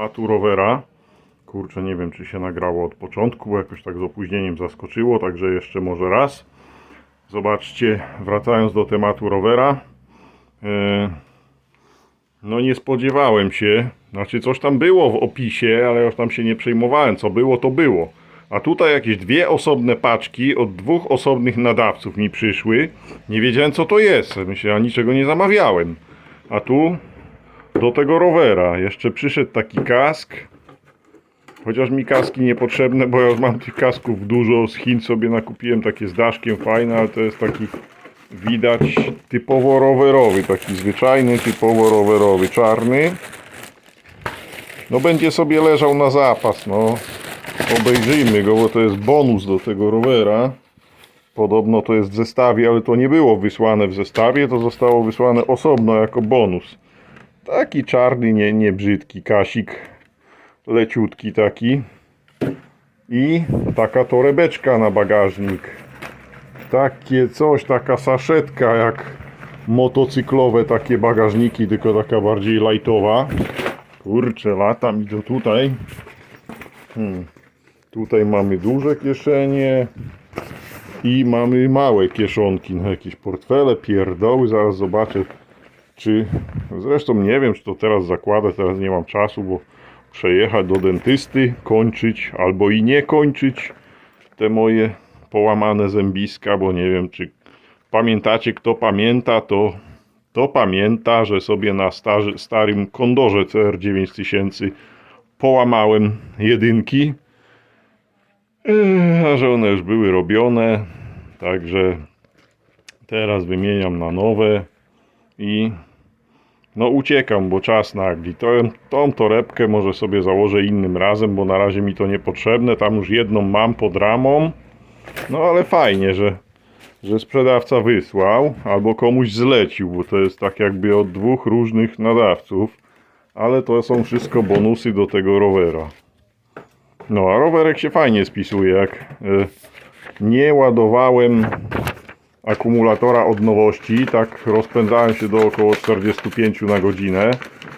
tematu rowera. Kurczę, nie wiem czy się nagrało od początku, jakoś tak z opóźnieniem zaskoczyło, także jeszcze może raz. Zobaczcie, wracając do tematu rowera. e, No nie spodziewałem się, znaczy coś tam było w opisie, ale już tam się nie przejmowałem, co było to było. A tutaj jakieś dwie osobne paczki od dwóch osobnych nadawców mi przyszły. Nie wiedziałem co to jest, myślę, a niczego nie zamawiałem. A tu do tego rowera jeszcze przyszedł taki kask. Chociaż mi kaski niepotrzebne, bo ja już mam tych kasków dużo. Z Chin sobie nakupiłem takie z daszkiem fajne, ale to jest taki widać typowo rowerowy, taki zwyczajny, typowo rowerowy, czarny. No będzie sobie leżał na zapas, no. Obejrzyjmy go, bo to jest bonus do tego rowera. Podobno to jest w zestawie, ale to nie było wysłane w zestawie, to zostało wysłane osobno jako bonus. Taki czarny, nie, nie brzydki kasik. Leciutki taki. I taka torebeczka na bagażnik. Takie coś, taka saszetka jak motocyklowe takie bagażniki, tylko taka bardziej lightowa. Kurczę, lata mi to tutaj. Hmm. Tutaj mamy duże kieszenie i mamy małe kieszonki, no jakieś portfele, pierdoły, zaraz zobaczę czy, zresztą nie wiem czy to teraz zakładę, teraz nie mam czasu, bo muszę jechać do dentysty, kończyć albo i nie kończyć te moje połamane zębiska, bo nie wiem czy pamiętacie, kto pamięta, to to pamięta, że sobie na starzy, starym kondorze CR9000 połamałem jedynki, Yy, a że one już były robione, także teraz wymieniam na nowe i no uciekam, bo czas nagli. To, tą torebkę może sobie założę innym razem, bo na razie mi to niepotrzebne. Tam już jedną mam pod ramą. No ale fajnie, że, że sprzedawca wysłał albo komuś zlecił, bo to jest tak jakby od dwóch różnych nadawców. Ale to są wszystko bonusy do tego rowera. No a rowerek się fajnie spisuje, jak e, nie ładowałem akumulatora od nowości, tak rozpędzałem się do około 45 na godzinę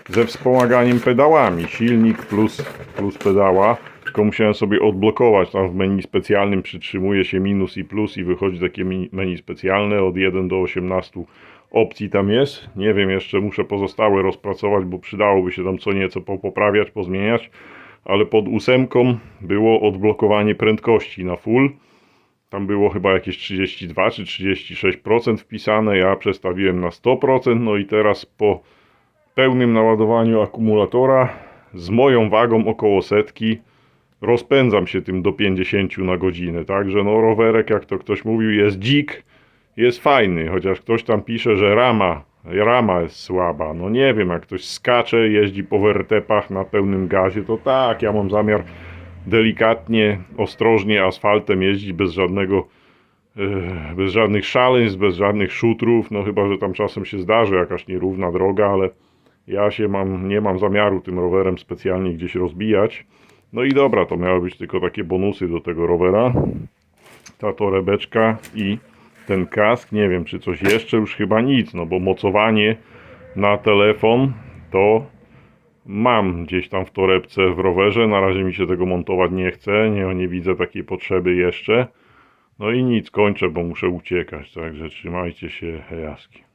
ze wspomaganiem pedałami, silnik plus, plus pedała, tylko musiałem sobie odblokować, tam w menu specjalnym przytrzymuje się minus i plus i wychodzi takie menu- specjalne, od 1 do 18 opcji tam jest, nie wiem jeszcze, muszę pozostałe rozpracować, bo przydałoby się tam co nieco popoprawiać, pozmieniać, ale pod ósemką było odblokowanie prędkości na full, tam było chyba jakieś 32 czy 36% wpisane. Ja przestawiłem na 100%. No i teraz po pełnym naładowaniu akumulatora z moją wagą około setki rozpędzam się tym do 50 na godzinę. Także no rowerek, jak to ktoś mówił, jest dzik, jest fajny. Chociaż ktoś tam pisze, że rama, rama jest słaba. No nie wiem, jak ktoś skacze, jeździ po wertepach na pełnym gazie, to tak, ja mam zamiar delikatnie, ostrożnie asfaltem jeździć bez żadnego e, bez żadnych szaleństw, bez żadnych szutrów, no chyba, że tam czasem się zdarzy jakaś nierówna droga, ale ja się mam, nie mam zamiaru tym rowerem specjalnie gdzieś rozbijać. No i dobra, to miały być tylko takie bonusy do tego rowera. Ta torebeczka i ten kask, nie wiem czy coś jeszcze, już chyba nic, no bo mocowanie na telefon to Mam gdzieś tam w torebce w rowerze. Na razie mi się tego montować nie chce. Nie, nie widzę takiej potrzeby jeszcze. No i nic, kończę, bo muszę uciekać. Także trzymajcie się, hejaski.